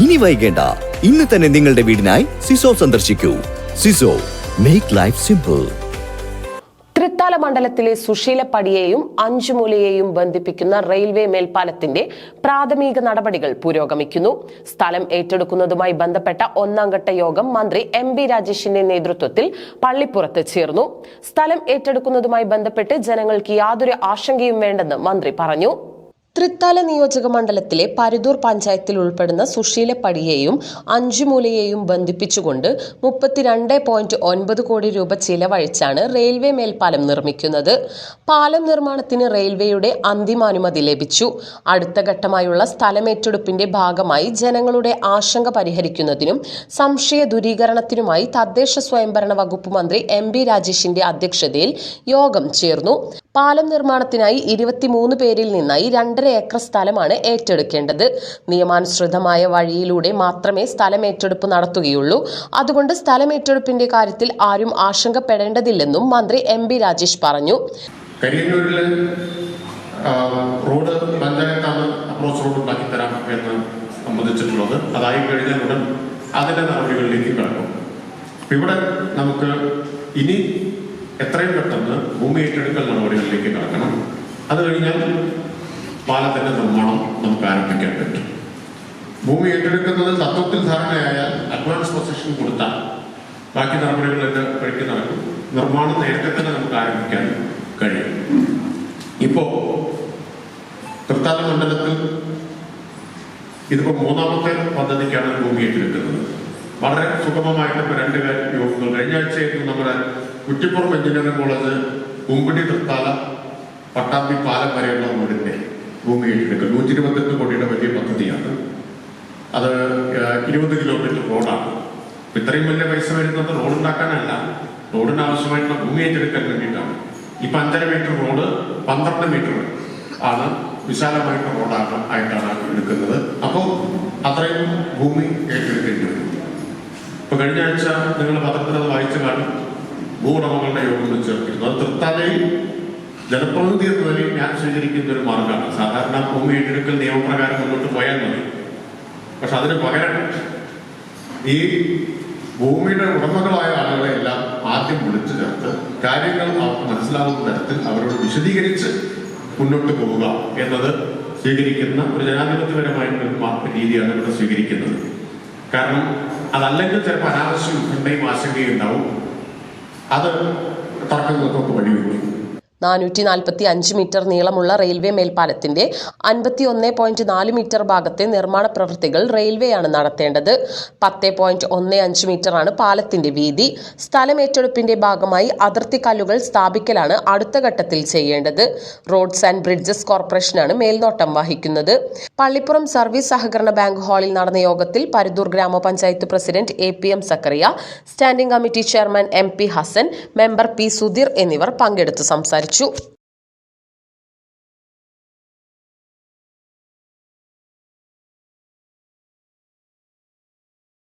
ഇനി വൈകേണ്ട. ഇന്ന് തന്നെ നിങ്ങളുടെ വീടിനായി സിസോ സന്ദർശിക്കൂ. Siso make life simple Thrithala മണ്ഡലത്തിലെ സുശീലപ്പടിയെയും അഞ്ചുമൂലയെയും ബന്ധിപ്പിക്കുന്ന റെയിൽവേ മേൽപ്പാലത്തിന്റെ പ്രാഥമിക നടപടികൾ പുരോഗമിക്കുന്നു. സ്ഥലം ഏറ്റെടുക്കുന്നതുമായി ബന്ധപ്പെട്ട ഒന്നാംഘട്ട യോഗം മന്ത്രി എം ബി രാജേഷിന്റെ നേതൃത്വത്തിൽ പള്ളിപ്പുറത്ത് ചേർന്നു. സ്ഥലം ഏറ്റെടുക്കുന്നതുമായി ബന്ധപ്പെട്ട് ജനങ്ങൾക്ക് യാതൊരു ആശങ്കയും വേണ്ടെന്ന് മന്ത്രി പറഞ്ഞു. തൃത്താല നിയോജക മണ്ഡലത്തിലെ പരുതൂർ പഞ്ചായത്തിൽ ഉൾപ്പെടുന്ന സുശീലപ്പടിയെയും അഞ്ചുമൂലയെയും ബന്ധിപ്പിച്ചുകൊണ്ട് മുപ്പത്തിരണ്ട് പോയിന്റ് ഒൻപത് കോടി രൂപ ചിലവഴിച്ചാണ് റെയിൽവേ മേൽപ്പാലം നിർമ്മിക്കുന്നത്. പാലം നിർമ്മാണത്തിന് റെയിൽവേയുടെ അന്തിമാനുമതി ലഭിച്ചു. അടുത്ത ഘട്ടമായുള്ള സ്ഥലമേറ്റെടുപ്പിന്റെ ഭാഗമായി ജനങ്ങളുടെ ആശങ്ക പരിഹരിക്കുന്നതിനും സംശയ ദൂരീകരണത്തിനുമായി തദ്ദേശ സ്വയംഭരണ വകുപ്പ് മന്ത്രി എം ബി രാജേഷിന്റെ അധ്യക്ഷതയിൽ യോഗം ചേർന്നു. പാലം നിർമ്മാണത്തിനായി ഇരുപത്തിമൂന്ന് പേരിൽ നിന്നായി രണ്ടര ഏക്കർ സ്ഥലമാണ് ഏറ്റെടുക്കേണ്ടത്. നിയമാനുസൃതമായ വഴിയിലൂടെ മാത്രമേ സ്ഥലം ഏറ്റെടുപ്പ് നടത്തുകയുള്ളൂ. അതുകൊണ്ട് സ്ഥലം ഏറ്റെടുപ്പിന്റെ കാര്യത്തിൽ ആരും ആശങ്കപ്പെടേണ്ടതില്ലെന്നും മന്ത്രി എം ബി രാജേഷ് പറഞ്ഞു. റോഡ് പഞ്ചായത്താണ് അപ്രോച്ച് റോഡ് ഉണ്ടാക്കി തരാം എന്ന് സംബന്ധിച്ചിട്ടുള്ളത് അതായി കഴിഞ്ഞാൽ ഉടൻ അതിന്റെ നടപടികളിലേക്ക് കടക്കും. ഇവിടെ നമുക്ക് ഇനി എത്രയും പെട്ടെന്ന് ഭൂമി ഏറ്റെടുക്കൽ നടപടികളിലേക്ക് കടക്കണം. അത് കഴിഞ്ഞാൽ പാലത്തിന്റെ നിർമ്മാണം നമുക്ക് ആരംഭിക്കാൻ പറ്റും. ഭൂമി ഏറ്റെടുക്കുന്നത് തത്വത്തിൽ ധാരണയായാൽ അഡ്വാൻസ് പൊസിഷൻ കൊടുത്താൽ ബാക്കി നടപടികളൊക്കെ വഴിക്ക് നടക്കും. നിർമ്മാണം നേരത്തെ തന്നെ നമുക്ക് ആരംഭിക്കാൻ കഴിയും. ഇപ്പോ തൃത്താല മണ്ഡലത്തിൽ ഇതിപ്പോ മൂന്നാമത്തെ പദ്ധതിക്കാണ് ഭൂമി ഏറ്റെടുക്കുന്നത്. വളരെ സുഗമമായിട്ട് ഇപ്പൊ രണ്ട് യോഗങ്ങൾ കഴിഞ്ഞ ആഴ്ചയായിരുന്നു നമ്മുടെ കുറ്റിപ്പുറം എഞ്ചിനീയറിംഗ് കോളേജ് കുമ്പിടി തൃത്താല പട്ടാമ്പി പാലം വരെയുള്ള വീടിന്റെ ഭൂമി ഏറ്റെടുക്കൽ. നൂറ്റി ഇരുപത്തെട്ട് കോടിയുടെ വലിയ പദ്ധതിയാണ്. അത് ഇരുപത് കിലോമീറ്റർ റോഡാണ്. ഇത്രയും വലിയ പൈസ വരുന്നത് റോഡ് ഉണ്ടാക്കാനല്ല റോഡിന് ആവശ്യമായിട്ടുള്ള ഭൂമി ഏറ്റെടുക്കാൻ വേണ്ടിയിട്ടാണ്. ഇപ്പൊ അഞ്ചര മീറ്റർ റോഡ് പന്ത്രണ്ട് മീറ്റർ ആണ് വിശാലമായിട്ടുള്ള റോഡാണ് ആയിട്ടാണ് എടുക്കുന്നത്. അപ്പോൾ അത്രയും ഭൂമി ഏറ്റെടുക്കേണ്ടി വരും. ഇപ്പൊ കഴിഞ്ഞ ആഴ്ച നിങ്ങൾ പത്രത്തിൽ ഭൂവുടമകളുടെ യോഗത്തിൽ ചേർത്തിരുന്നു അത് തൃത്താലയിൽ ജനപ്രതിനിധി എന്ന നിലയിൽ ഞാൻ സ്വീകരിക്കുന്ന ഒരു മാർഗമാണ്. സാധാരണ ഭൂമി ഏറ്റെടുക്കൽ നിയമപ്രകാരം മുന്നോട്ട് പോയാൽ മതി. പക്ഷെ അതിന് പകരം ഈ ഭൂമിയുടെ ഉടമകളായ ആളുകളെ എല്ലാം ആദ്യം വിളിച്ചു ചേർത്ത് കാര്യങ്ങൾ അവർക്ക് മനസ്സിലാവുന്ന തരത്തിൽ അവരോട് വിശദീകരിച്ച് മുന്നോട്ട് പോവുക എന്നത് സ്വീകരിക്കുന്ന ഒരു ജനാധിപത്യപരമായിട്ടുള്ള രീതിയാണ് ഇവിടെ സ്വീകരിക്കുന്നത്. കാരണം അതല്ലെങ്കിൽ ചിലപ്പോൾ അനാവശ്യ ഉത്കണ്ഠയും ആശങ്കയും ഉണ്ടാവും അത് തർക്കങ്ങൾക്കൊക്കെ വഴിവെക്കും നാനൂറ്റി നാൽപ്പത്തി അഞ്ച് മീറ്റർ നീളമുള്ള റെയിൽവേ മേൽപ്പാലത്തിന്റെ അൻപത്തി ഒന്ന് പോയിന്റ് നാല് മീറ്റർ ഭാഗത്തെ നിർമ്മാണ പ്രവൃത്തികൾ റെയിൽവേയാണ് നടത്തേണ്ടത്. പത്ത് പോയിന്റ് ഒന്ന് അഞ്ച് മീറ്ററാണ് പാലത്തിന്റെ വീതി. സ്ഥലമേറ്റെടുപ്പിന്റെ ഭാഗമായി അതിർത്തി കല്ലുകൾ സ്ഥാപിക്കലാണ് അടുത്ത ഘട്ടത്തിൽ ചെയ്യേണ്ടത്. റോഡ്സ് ആൻഡ് ബ്രിഡ്ജസ് കോർപ്പറേഷനാണ് മേൽനോട്ടം വഹിക്കുന്നത്. പള്ളിപ്പുറം സർവീസ് സഹകരണ ബാങ്ക് ഹാളിൽ നടന്ന യോഗത്തിൽ പരുതൂർ ഗ്രാമപഞ്ചായത്ത് president A P M Zakaria standing committee chairman M P Hasan member P Sudheer എന്നിവർ പങ്കെടുത്തു സംസാരിച്ചു. છું